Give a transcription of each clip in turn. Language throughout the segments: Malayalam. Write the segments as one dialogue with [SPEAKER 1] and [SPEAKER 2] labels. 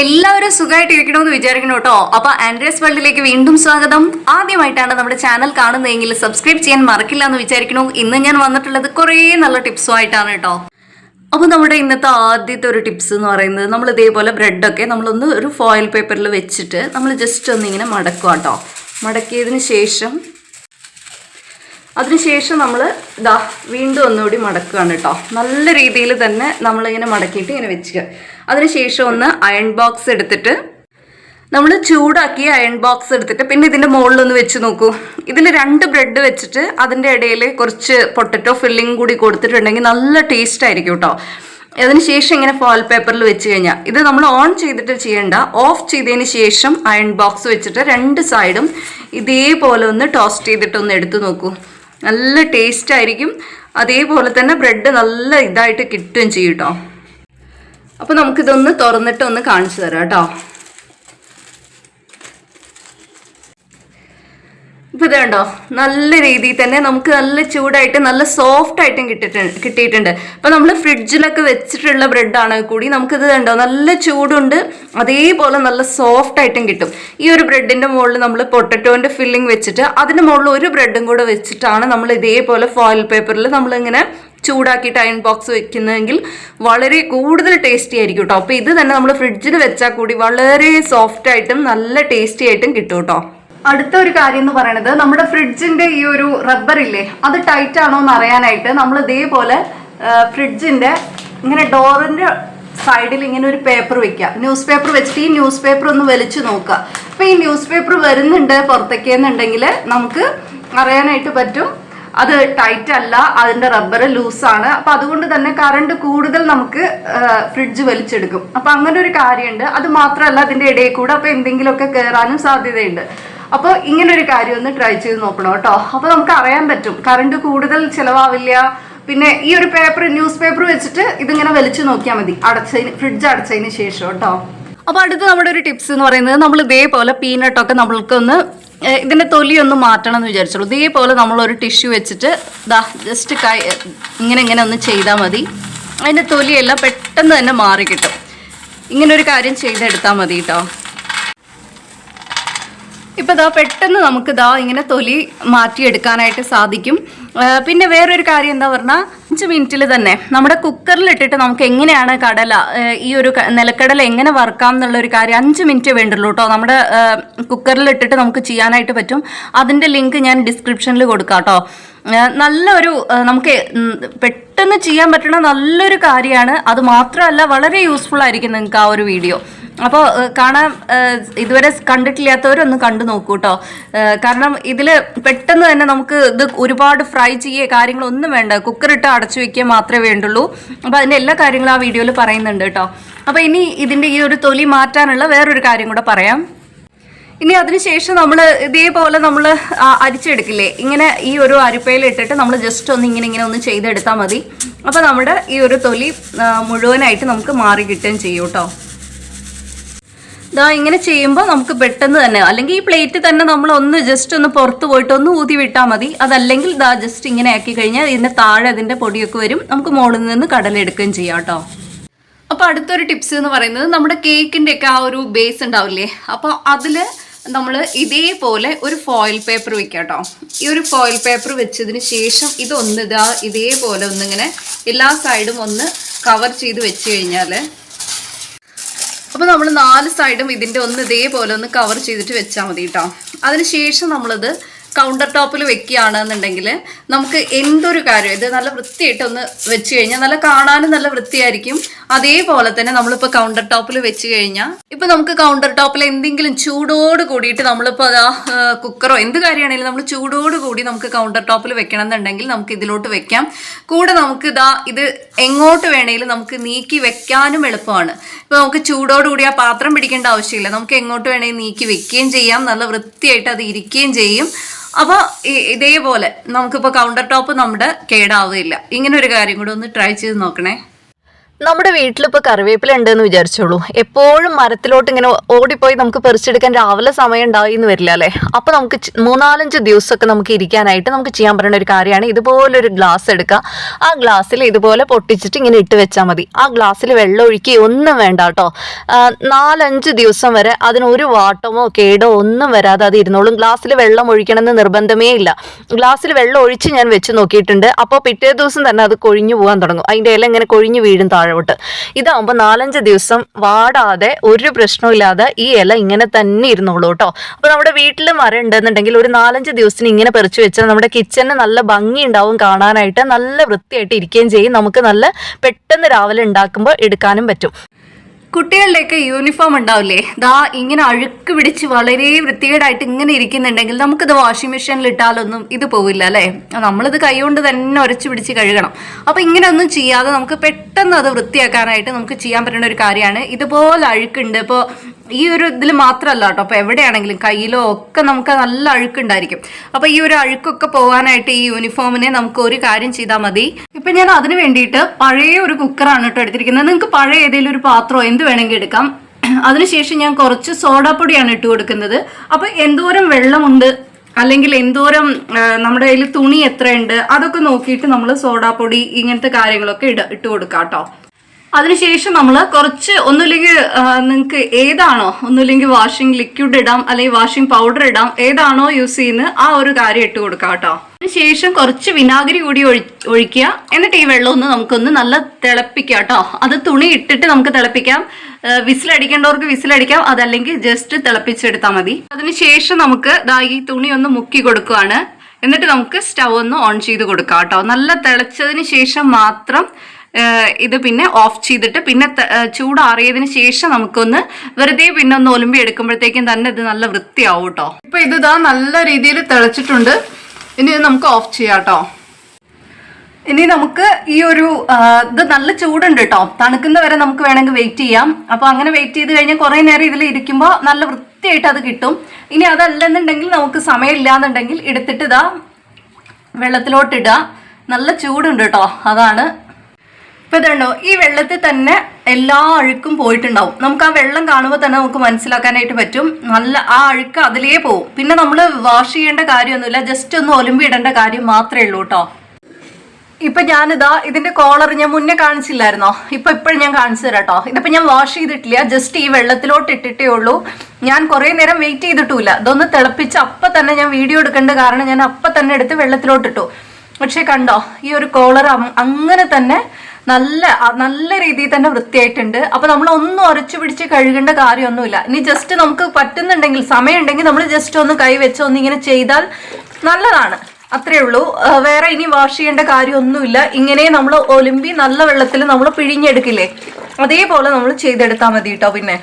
[SPEAKER 1] എല്ലാവരും സുഖമായിട്ട് ഇരിക്കണമെന്ന് വിചാരിക്കണം കേട്ടോ. അപ്പൊ ആൻഡ്രിയസ് വേൾഡിലേക്ക് വീണ്ടും സ്വാഗതം. ആദ്യമായിട്ടാണ് നമ്മുടെ ചാനൽ കാണുന്നതെങ്കിൽ സബ്സ്ക്രൈബ് ചെയ്യാൻ മറക്കില്ല എന്ന് വിചാരിക്കണു ഇന്ന് ഞാൻ വന്നിട്ടുള്ളത് കുറേ നല്ല ടിപ്സും ആയിട്ടാണ് കേട്ടോ. അപ്പോൾ നമ്മുടെ ഇന്നത്തെ ആദ്യത്തെ ഒരു ടിപ്സ് എന്ന് പറയുന്നത് നമ്മൾ ഇതേപോലെ ബ്രെഡൊക്കെ നമ്മളൊന്ന് ഒരു ഫോയിൽ പേപ്പറിൽ വെച്ചിട്ട് നമ്മൾ ജസ്റ്റ് ഒന്ന് ഇങ്ങനെ മടക്കുക കേട്ടോ. മടക്കിയതിന് ശേഷം അതിനുശേഷം നമ്മൾ ഇതാ വീണ്ടും ഒന്നുകൂടി മടക്കുകയാണ് കേട്ടോ. നല്ല രീതിയിൽ തന്നെ നമ്മളിങ്ങനെ മടക്കിയിട്ട് ഇങ്ങനെ വെക്കുക അതിനുശേഷം ഒന്ന് അയൺ ബോക്സ് എടുത്തിട്ട് നമ്മൾ ചൂടാക്കി അയൺ ബോക്സ് എടുത്തിട്ട് പിന്നെ ഇതിന്റെ മുകളിലൊന്ന് വെച്ച് നോക്കൂ. ഇതിൽ രണ്ട് ബ്രെഡ് വെച്ചിട്ട് അതിന്റെ ഇടയിൽ കുറച്ച് പൊട്ടറ്റോ ഫില്ലിംഗ് കൂടി കൊടുത്തിട്ടുണ്ടെങ്കിൽ നല്ല ടേസ്റ്റ് ആയിരിക്കും കേട്ടോ അതിനുശേഷം ഇങ്ങനെ ഫോയിൽ പേപ്പറിൽ വെച്ച് കഴിഞ്ഞാൽ ഇത് നമ്മൾ ഓൺ ചെയ്തിട്ട് ചെയ്യേണ്ട ഓഫ് ചെയ്തതിന് ശേഷം അയൺ ബോക്സ് വെച്ചിട്ട് രണ്ട് സൈഡും ഇതേപോലെ ഒന്ന് ടോസ്റ്റ് ചെയ്തിട്ട് ഒന്ന് എടുത്തു നോക്കൂ. നല്ല ടേസ്റ്റ് ആയിരിക്കും. അതേപോലെ തന്നെ ബ്രെഡ് നല്ല ഇതായിട്ട് കിട്ടുകയും ചെയ്യും കേട്ടോ അപ്പോൾ നമുക്കിതൊന്ന് തുറന്നിട്ട് ഒന്ന് കാണിച്ചു തരാം കേട്ടോ. ഇപ്പൊ ഇതുണ്ടോ നല്ല രീതിയിൽ തന്നെ നമുക്ക് നല്ല ചൂടായിട്ട് നല്ല സോഫ്റ്റ് ആയിട്ടും കിട്ടിയിട്ടുണ്ട് കിട്ടിയിട്ടുണ്ട്. അപ്പൊ നമ്മൾ ഫ്രിഡ്ജിലൊക്കെ വെച്ചിട്ടുള്ള ബ്രെഡാണ് കൂടി നമുക്കിത് കണ്ടോ? നല്ല ചൂടുണ്ട്. അതേപോലെ നല്ല സോഫ്റ്റ് ആയിട്ടും കിട്ടും. ഈ ഒരു ബ്രെഡിന്റെ മുകളിൽ നമ്മൾ പൊട്ടറ്റോന്റെ ഫില്ലിംഗ് വെച്ചിട്ട് അതിന്റെ മുകളിൽ ഒരു ബ്രെഡും കൂടെ വെച്ചിട്ടാണ് നമ്മൾ ഇതേപോലെ ഫോയിൽ പേപ്പറിൽ നമ്മളിങ്ങനെ ചൂടാക്കിയിട്ട് അയൺ ബോക്സ് വെക്കുന്നതെങ്കിൽ വളരെ കൂടുതൽ ടേസ്റ്റി ആയിരിക്കും കേട്ടോ അപ്പോൾ ഇത് തന്നെ നമ്മൾ ഫ്രിഡ്ജിൽ വെച്ചാൽ കൂടി വളരെ സോഫ്റ്റ് ആയിട്ടും നല്ല ടേസ്റ്റി ആയിട്ടും കിട്ടും കേട്ടോ അടുത്ത ഒരു കാര്യം എന്ന് പറയുന്നത് നമ്മുടെ ഫ്രിഡ്ജിന്റെ ഈ ഒരു റബ്ബർ ഇല്ലേ അത് ടൈറ്റ് ആണോ എന്ന് അറിയാനായിട്ട് നമ്മൾ ഇതേപോലെ ഫ്രിഡ്ജിന്റെ ഇങ്ങനെ ഡോറിന്റെ സൈഡിൽ ഇങ്ങനെ ഒരു പേപ്പർ വെക്കുക ന്യൂസ് പേപ്പർ വെച്ചിട്ട് ഈ ന്യൂസ് പേപ്പർ ഒന്ന് വലിച്ചു നോക്കുക അപ്പൊ ഈ ന്യൂസ് പേപ്പർ വരുന്നുണ്ട് പുറത്തേക്ക് എന്നുണ്ടെങ്കിൽ നമുക്ക് അറിയാനായിട്ട് പറ്റും അത് ടൈറ്റ് അല്ല അതിന്റെ റബ്ബർ ലൂസാണ് അപ്പൊ അതുകൊണ്ട് തന്നെ കറണ്ട് കൂടുതൽ നമുക്ക് ഫ്രിഡ്ജ് വലിച്ചെടുക്കും. അപ്പൊ അങ്ങനെ ഒരു കാര്യമുണ്ട്. അത് മാത്രമല്ല അതിന്റെ ഇടയിൽ കൂടെ അപ്പൊ എന്തെങ്കിലുമൊക്കെ കയറാനും സാധ്യതയുണ്ട്. അപ്പോൾ ഇങ്ങനെ ഒരു കാര്യം ഒന്ന് ട്രൈ ചെയ്ത് നോക്കണം കേട്ടോ. അപ്പോൾ നമുക്ക് അറിയാൻ പറ്റും. കറണ്ട് കൂടുതൽ ചിലവാവില്ല. പിന്നെ ഈ ഒരു പേപ്പർ ന്യൂസ് പേപ്പർ വെച്ചിട്ട് ഇതിങ്ങനെ വലിച്ചു നോക്കിയാൽ മതി. അടച്ചതിന് ഫ്രിഡ്ജ് അടച്ചതിന് ശേഷം കേട്ടോ. അപ്പോൾ അടുത്ത നമ്മുടെ ഒരു ടിപ്സ് എന്ന് പറയുന്നത് നമ്മൾ ഇതേപോലെ പീനട്ടൊക്കെ നമ്മൾക്കൊന്ന് ഏഹ് ഇതിന്റെ തൊലി ഒന്ന് മാറ്റണം എന്ന് വിചാരിച്ചോളൂ ഇതേപോലെ നമ്മൾ ഒരു ടിഷ്യൂ വെച്ചിട്ട് ദാ ജസ്റ്റ് കൈ ഇങ്ങനെ ഇങ്ങനെ ഒന്ന് ചെയ്താൽ മതി. അതിന്റെ തൊലിയെല്ലാം പെട്ടെന്ന് തന്നെ മാറി കിട്ടും ഇങ്ങനെ ഒരു കാര്യം ചെയ്തെടുത്താൽ മതി കേട്ടോ ഇപ്പൊ ഇതാ പെട്ടെന്ന് നമുക്ക് ഇതാ ഇങ്ങനെ തൊലി മാറ്റിയെടുക്കാനായിട്ട് സാധിക്കും. പിന്നെ വേറൊരു കാര്യം എന്താ പറഞ്ഞാൽ അഞ്ച് മിനിറ്റിൽ തന്നെ നമ്മുടെ കുക്കറിൽ ഇട്ടിട്ട് നമുക്ക് എങ്ങനെയാണ് കടല ഈ ഒരു നിലക്കടല എങ്ങനെ വറുക്കാം എന്നുള്ള ഒരു കാര്യം അഞ്ച് മിനിറ്റ് വേണ്ടുള്ളൂ കേട്ടോ. നമ്മുടെ കുക്കറിൽ ഇട്ടിട്ട് നമുക്ക് ചെയ്യാനായിട്ട് പറ്റും. അതിന്റെ ലിങ്ക് ഞാൻ ഡിസ്ക്രിപ്ഷനിൽ കൊടുക്കാം കേട്ടോ. നല്ലൊരു നമുക്ക് പെട്ടെന്ന് ചെയ്യാൻ പറ്റുന്ന നല്ലൊരു കാര്യമാണ്. അത് മാത്രമല്ല വളരെ യൂസ്ഫുൾ ആയിരിക്കും നിങ്ങൾക്ക് ആ ഒരു വീഡിയോ അപ്പോൾ കാണാൻ ഇതുവരെ കണ്ടിട്ടില്ലാത്തവരൊന്ന് കണ്ടു നോക്കൂ കേട്ടോ കാരണം ഇതിൽ പെട്ടെന്ന് തന്നെ നമുക്ക് ഇത് ഒരുപാട് ഫ്രൈ ചെയ്യുക കാര്യങ്ങളൊന്നും വേണ്ട. കുക്കറിട്ട് അടച്ചു വെക്കുക മാത്രമേ വേണ്ടുള്ളൂ. അപ്പോൾ അതിന്റെ എല്ലാ കാര്യങ്ങളും ആ വീഡിയോയിൽ പറയുന്നുണ്ട് കേട്ടോ അപ്പോൾ ഇനി ഇതിന്റെ ഈ ഒരു തൊലി മാറ്റാനുള്ള വേറൊരു കാര്യം കൂടെ പറയാം. ഇനി അതിനുശേഷം നമ്മൾ ഇതേപോലെ നമ്മൾ അരിച്ചെടുക്കില്ലേ? ഇങ്ങനെ ഈ ഒരു അരിപ്പയിൽ ഇട്ടിട്ട് നമ്മൾ ജസ്റ്റ് ഒന്ന് ഇങ്ങനെ ഇങ്ങനെ ഒന്ന് ചെയ്തെടുത്താൽ മതി. അപ്പോൾ നമ്മുടെ ഈ ഒരു തൊലി മുഴുവനായിട്ട് നമുക്ക് മാറി കിട്ടുകയും ചെയ്യും കേട്ടോ ദാ ഇങ്ങനെ ചെയ്യുമ്പോൾ നമുക്ക് പെട്ടെന്ന് തന്നെ അല്ലെങ്കിൽ ഈ പ്ലേറ്റ് തന്നെ നമ്മൾ ഒന്ന് ജസ്റ്റ് ഒന്ന് പുറത്ത് പോയിട്ട് ഒന്ന് ഊതി വിട്ടാൽ മതി. അതല്ലെങ്കിൽ ഇതാ ജസ്റ്റ് ഇങ്ങനെ ആക്കി കഴിഞ്ഞാൽ ഇതിന്റെ താഴെ അതിന്റെ പൊടിയൊക്കെ വരും. നമുക്ക് മുകളിൽ നിന്ന് കടലെടുക്കുകയും ചെയ്യാം കേട്ടോ. അപ്പോൾ അടുത്തൊരു ടിപ്സ് എന്ന് പറയുന്നത് നമ്മുടെ കേക്കിന്റെ ഒക്കെ ആ ഒരു ബേസ് ഉണ്ടാവില്ലേ? അപ്പോൾ അതിൽ നമ്മൾ ഇതേപോലെ ഒരു ഫോയിൽ പേപ്പർ വെക്കാം കേട്ടോ. ഈ ഒരു ഫോയിൽ പേപ്പർ വെച്ചതിന് ശേഷം ഇതൊന്ന് ഇതാ ഇതേപോലെ ഒന്നിങ്ങനെ എല്ലാ സൈഡും ഒന്ന് കവർ ചെയ്ത് വെച്ച് കഴിഞ്ഞാൽ അപ്പോൾ നമ്മൾ നാല് സൈഡും ഇതിന്റെ ഒന്ന് ഇതേപോലെ ഒന്ന് കവർ ചെയ്തിട്ട് വെച്ചാൽ മതി കേട്ടോ അതിനുശേഷം നമ്മളത് കൗണ്ടർ ടോപ്പിൽ വെക്കുകയാണെന്നുണ്ടെങ്കിൽ നമുക്ക് എന്തൊരു കാര്യം ഇത് നല്ല വൃത്തിയായിട്ട് ഒന്ന് വെച്ച് കഴിഞ്ഞാൽ നല്ല കാണാനും നല്ല വൃത്തിയായിരിക്കും. അതേപോലെ തന്നെ നമ്മളിപ്പോൾ കൗണ്ടർ ടോപ്പിൽ വെച്ച് കഴിഞ്ഞാൽ ഇപ്പം നമുക്ക് കൗണ്ടർ ടോപ്പിൽ എന്തെങ്കിലും ചൂടോട് കൂടിയിട്ട് നമ്മളിപ്പോൾ അതാ കുക്കറോ എന്ത് കാര്യമാണെങ്കിലും നമ്മൾ ചൂടോട് കൂടി നമുക്ക് കൗണ്ടർ ടോപ്പിൽ വെക്കണം എന്നുണ്ടെങ്കിൽ നമുക്ക് ഇതിലോട്ട് വെക്കാം. കൂടെ നമുക്ക് ഇതാ ഇത് എങ്ങോട്ട് വേണമെങ്കിലും നമുക്ക് നീക്കി വെക്കാനും എളുപ്പമാണ്. ഇപ്പോൾ നമുക്ക് ചൂടോടുകൂടി ആ പാത്രം പിടിക്കേണ്ട ആവശ്യമില്ല. നമുക്ക് എങ്ങോട്ട് വേണമെങ്കിൽ നീക്കി വെക്കുകയും ചെയ്യാം. നല്ല വൃത്തിയായിട്ട് അത് ഇരിക്കുകയും ചെയ്യും. അപ്പോൾ ഇതേപോലെ നമുക്കിപ്പോൾ കൗണ്ടർ ടോപ്പ് നമ്മുടെ കേടാവുകയില്ല. ഇങ്ങനെ ഒരു കാര്യം കൂടെ ഒന്ന് ട്രൈ ചെയ്ത് നോക്കണേ.
[SPEAKER 2] നമ്മുടെ വീട്ടിലിപ്പോൾ കറിവേപ്പില ഉണ്ടെന്ന് വിചാരിച്ചോളൂ. എപ്പോഴും മരത്തിലോട്ട് ഇങ്ങനെ ഓടിപ്പോയി നമുക്ക് പറിച്ചെടുക്കാൻ രാവിലെ സമയം ഉണ്ടായി എന്ന് വരില്ല അല്ലേ? അപ്പോൾ നമുക്ക് മൂന്നാലഞ്ച് ദിവസമൊക്കെ നമുക്ക് ഇരിക്കാനായിട്ട് നമുക്ക് ചെയ്യാൻ പറ്റുന്ന ഒരു കാര്യമാണ്. ഇതുപോലൊരു ഗ്ലാസ് എടുക്കുക. ആ ഗ്ലാസ്സിൽ ഇതുപോലെ പൊട്ടിച്ചിട്ട് ഇങ്ങനെ ഇട്ട് വെച്ചാൽ മതി. ആ ഗ്ലാസ്സിൽ വെള്ളം ഒഴുക്കി ഒന്നും വേണ്ട കേട്ടോ. നാലഞ്ച് ദിവസം വരെ അതിന് ഒരു വാട്ടമോ കേടോ ഒന്നും വരാതെ അത് ഇരുന്നോളും. ഗ്ലാസ്സിൽ വെള്ളം ഒഴിക്കണമെന്ന് നിർബന്ധമേ ഇല്ല. ഗ്ലാസ്സിൽ വെള്ളം ഒഴിച്ച് ഞാൻ വെച്ച് നോക്കിയിട്ടുണ്ട്. അപ്പോൾ പിറ്റേ ദിവസം തന്നെ അത് കൊഴിഞ്ഞു പോകാൻ തുടങ്ങും. അതിന്റെ ഇല ഇങ്ങനെ കൊഴിഞ്ഞു വീഴും താഴോട്ട് ഇതാകുമ്പോൾ നാലഞ്ച് ദിവസം വാടാതെ ഒരു പ്രശ്നമില്ലാതെ ഈ ഇല ഇങ്ങനെ തന്നെ ഇരുന്നോളൂ കേട്ടോ. അപ്പോൾ നമ്മുടെ വീട്ടിൽ മരം ഉണ്ടെന്നുണ്ടെങ്കിൽ ഒരു നാലഞ്ച് ദിവസത്തിന് ഇങ്ങനെ പറിച്ചു വെച്ചാൽ നമ്മുടെ കിച്ചണിന് നല്ല ഭംഗി ഉണ്ടാവും കാണാനായിട്ട് നല്ല വൃത്തിയായിട്ട് ഇരിക്കുകയും ചെയ്യും. നമുക്ക് നല്ല പെട്ടെന്ന് രാവിലെ ഉണ്ടാക്കുമ്പോൾ എടുക്കാനും പറ്റും.
[SPEAKER 1] കുട്ടികളുടെയൊക്കെ യൂണിഫോം ഉണ്ടാവില്ലേ? ദാ ഇങ്ങനെ അഴുക്ക് പിടിച്ച് വളരെ വൃത്തികേടായിട്ട് ഇങ്ങനെ ഇരിക്കുന്നുണ്ടെങ്കിൽ നമുക്കിത് വാഷിംഗ് മെഷീനിൽ ഇട്ടാലൊന്നും ഇത് പോവില്ല അല്ലേ? നമ്മളിത് കൈകൊണ്ട് തന്നെ ഉരച്ചു പിടിച്ച് കഴുകണം. അപ്പോൾ ഇങ്ങനെ ഒന്നും ചെയ്യാതെ നമുക്ക് പെട്ടെന്ന് അത് വൃത്തിയാക്കാനായിട്ട് നമുക്ക് ചെയ്യാൻ പറ്റുന്ന ഒരു കാര്യമാണ്. ഇതുപോലെ അഴുക്കുണ്ട്. ഇപ്പോൾ ഈ ഒരു ഇതിൽ മാത്രമല്ല കേട്ടോ. അപ്പോൾ എവിടെയാണെങ്കിലും കയ്യിലോ ഒക്കെ നമുക്ക് നല്ല അഴുക്കുണ്ടായിരിക്കും. അപ്പോൾ ഈ ഒരു അഴുക്കൊക്കെ പോകാനായിട്ട് ഈ യൂണിഫോമിനെ നമുക്ക് ഒരു കാര്യം ചെയ്താൽ മതി. ഇപ്പം ഞാൻ അതിന് വേണ്ടിയിട്ട് പഴയ ഒരു കുക്കറാണ് കേട്ടോ എടുത്തിരിക്കുന്നത്. നിങ്ങൾക്ക് പഴയ ഏതെങ്കിലും ഒരു പാത്രമോ എന്ത് വേണമെങ്കിൽ എടുക്കാം. അതിനുശേഷം ഞാൻ കുറച്ച് സോഡാപ്പൊടിയാണ് ഇട്ട് കൊടുക്കുന്നത്. അപ്പോൾ എന്തോരം വെള്ളമുണ്ട് അല്ലെങ്കിൽ എന്തോരം നമ്മുടെ കയ്യിൽ തുണി എത്രയുണ്ട് അതൊക്കെ നോക്കിയിട്ട് നമ്മൾ സോഡാപ്പൊടി ഇങ്ങനത്തെ കാര്യങ്ങളൊക്കെ ഇട ഇട്ട് കൊടുക്കാം കേട്ടോ. അതിനുശേഷം നമ്മൾ കുറച്ച് ഒന്നുമില്ലെങ്കിൽ നിങ്ങൾക്ക് ഏതാണോ ഒന്നുമില്ലെങ്കിൽ വാഷിംഗ് ലിക്വിഡ് ഇടാം അല്ലെങ്കിൽ വാഷിംഗ് പൗഡർ ഇടാം ഏതാണോ യൂസ് ചെയ്യുന്നത് ആ ഒരു കാര്യം ഇട്ട് കൊടുക്കാം കേട്ടോ. അതിനുശേഷം കുറച്ച് വിനാഗിരി കൂടി ഒഴി ഒഴിക്കുക. എന്നിട്ട് ഈ വെള്ളം ഒന്ന് നമുക്കൊന്ന് നല്ല തിളപ്പിക്കാം കേട്ടോ. അത് തുണി ഇട്ടിട്ട് നമുക്ക് തിളപ്പിക്കാം. വിസിലടിക്കേണ്ടവർക്ക് വിസിലടിക്കാം. അതല്ലെങ്കിൽ ജസ്റ്റ് തിളപ്പിച്ചെടുത്താൽ മതി. അതിനുശേഷം നമുക്ക് ഈ തുണി ഒന്ന് മുക്കി കൊടുക്കുകയാണ് എന്നിട്ട് നമുക്ക് സ്റ്റൗ ഒന്ന് ഓൺ ചെയ്ത് കൊടുക്കാം കേട്ടോ. നല്ല തിളച്ചതിന് ശേഷം മാത്രം ഇത് പിന്നെ ഓഫ് ചെയ്തിട്ട് പിന്നെ ചൂടാറിയതിന് ശേഷം നമുക്കൊന്ന് വെറുതെ പിന്നെ ഒന്ന് ഒലുമ്പി എടുക്കുമ്പോഴത്തേക്കും തന്നെ ഇത് നല്ല വൃത്തിയാവും കേട്ടോ ഇപ്പൊ ഇത് ഇതാ നല്ല രീതിയിൽ തിളച്ചിട്ടുണ്ട്. ഇനി ഇത് നമുക്ക് ഓഫ് ചെയ്യാം കേട്ടോ ഇനി നമുക്ക് ഈ ഒരു ഇത് നല്ല ചൂടുണ്ട് കേട്ടോ തണുക്കുന്ന വരെ നമുക്ക് വേണമെങ്കിൽ വെയിറ്റ് ചെയ്യാം. അപ്പൊ അങ്ങനെ വെയിറ്റ് ചെയ്ത് കഴിഞ്ഞാൽ കുറെ നേരം ഇതിൽ ഇരിക്കുമ്പോൾ നല്ല വൃത്തിയായിട്ട് അത് കിട്ടും. ഇനി അതല്ലെന്നുണ്ടെങ്കിൽ നമുക്ക് സമയമില്ലാന്നുണ്ടെങ്കിൽ എടുത്തിട്ട് ഇതാ വെള്ളത്തിലോട്ടിടുക നല്ല ചൂടുണ്ട് കേട്ടോ അതാണ് ഇപ്പൊ ഇതുണ്ടോ ഈ വെള്ളത്തിൽ തന്നെ എല്ലാ അഴുക്കും പോയിട്ടുണ്ടാവും. നമുക്ക് ആ വെള്ളം കാണുമ്പോൾ തന്നെ നമുക്ക് മനസ്സിലാക്കാനായിട്ട് പറ്റും. നല്ല ആ അഴുക്ക് അതിലേ പോവും. പിന്നെ നമ്മൾ വാഷ് ചെയ്യേണ്ട കാര്യമൊന്നുമില്ല. ജസ്റ്റ് ഒന്ന് ഒലുമ്പി ഇടേണ്ട കാര്യം മാത്രമേ ഉള്ളൂ കേട്ടോ ഇപ്പൊ ഞാനിതാ ഇതിന്റെ കോളർ ഞാൻ മുന്നേ കാണിച്ചില്ലായിരുന്നോ? ഇപ്പൊ ഇപ്പോഴും ഞാൻ കാണിച്ചു തരാം കേട്ടോ ഇതിപ്പോ ഞാൻ വാഷ് ചെയ്തിട്ടില്ല. ജസ്റ്റ് ഈ വെള്ളത്തിലോട്ട് ഇട്ടിട്ടേ ഉള്ളൂ. ഞാൻ കുറെ നേരം വെയിറ്റ് ചെയ്തിട്ടില്ല ഇതൊന്ന് തിളപ്പിച്ച് അപ്പൊ തന്നെ ഞാൻ വീഡിയോ എടുക്കേണ്ട കാരണം ഞാൻ അപ്പൊ തന്നെ എടുത്ത് വെള്ളത്തിലോട്ട് ഇട്ടു. പക്ഷെ കണ്ടോ ഈ ഒരു കോളർ അങ്ങനെ തന്നെ നല്ല നല്ല രീതിയിൽ തന്നെ വൃത്തിയായിട്ടുണ്ട്. അപ്പൊ നമ്മൾ ഒന്നും ഉരച്ചു പിടിച്ച് കഴുകേണ്ട കാര്യമൊന്നുമില്ല. ഇനി ജസ്റ്റ് നമുക്ക് പറ്റുന്നുണ്ടെങ്കിൽ സമയമുണ്ടെങ്കിൽ നമ്മൾ ജസ്റ്റ് ഒന്ന് കൈ വെച്ച് ഒന്ന് ഇങ്ങനെ ചെയ്താൽ നല്ലതാണ്. അത്രേ ഉള്ളൂ. വേറെ ഇനി വാഷ് ചെയ്യേണ്ട കാര്യമൊന്നുമില്ല. ഇങ്ങനെ നമ്മൾ ഒലുമ്പി നല്ല വെള്ളത്തിൽ നമ്മൾ പിഴിഞ്ഞെടുക്കില്ലേ? അതേപോലെ നമ്മൾ ചെയ്തെടുത്താൽ മതി കേട്ടോ പിന്നെ.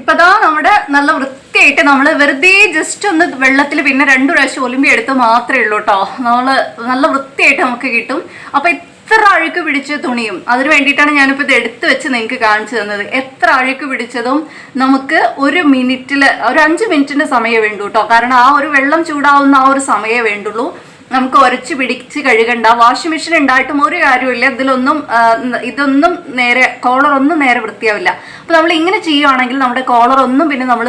[SPEAKER 1] ഇപ്പതാ നമ്മുടെ നല്ല വൃത്തിയായിട്ട് നമ്മൾ വെറുതെ ജസ്റ്റ് ഒന്ന് വെള്ളത്തിൽ പിന്നെ രണ്ടു പ്രാവശ്യം ഒലിമ്പി എടുത്ത് മാത്രമേ ഉള്ളൂ കേട്ടോ നമ്മൾ നല്ല വൃത്തിയായിട്ട് നമുക്ക് കിട്ടും. അപ്പൊ എത്ര അഴുക്ക് പിടിച്ച തുണിയും അതിന് വേണ്ടിയിട്ടാണ് ഞാനിപ്പോൾ ഇത് എടുത്തു വെച്ച് നിങ്ങൾക്ക് കാണിച്ചു തന്നത്. എത്ര അഴുക്ക് പിടിച്ചതും നമുക്ക് ഒരു മിനിറ്റിൽ ഒരു അഞ്ച് മിനിറ്റിന്റെ സമയമേ വേണ്ടൂ കേട്ടോ കാരണം ആ ഒരു വെള്ളം ചൂടാവുന്ന ആ ഒരു സമയമേ വേണ്ടുള്ളൂ. നമുക്ക് ഉരച്ച് പിടിച്ച് കഴുകണ്ട. വാഷിംഗ് മെഷീൻ ഉണ്ടായിട്ടും ഒരു കാര്യമില്ല ഇതിലൊന്നും ഇതൊന്നും നേരെ കോളർ ഒന്നും നേരെ വൃത്തിയാവില്ല. അപ്പൊ നമ്മൾ ഇങ്ങനെ ചെയ്യുവാണെങ്കിൽ നമ്മുടെ കോളർ ഒന്നും പിന്നെ നമ്മൾ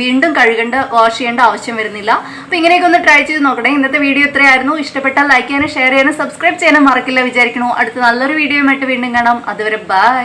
[SPEAKER 1] വീണ്ടും കഴുകേണ്ട വാഷ് ചെയ്യേണ്ട ആവശ്യം വരുന്നില്ല. അപ്പൊ ഇങ്ങനെയൊക്കെ ഒന്ന് ട്രൈ ചെയ്ത് നോക്കണേ. ഇന്നത്തെ വീഡിയോ ഇത്രയായിരുന്നു. ഇഷ്ടപ്പെട്ടാൽ ലൈക്ക് ചെയ്യാനും ഷെയർ ചെയ്യാനും സബ്സ്ക്രൈബ് ചെയ്യാനും മറക്കില്ല വിചാരിക്കണോ അടുത്ത നല്ലൊരു വീഡിയോയുമായിട്ട് വീണ്ടും കാണാം. അതുവരെ ബൈ.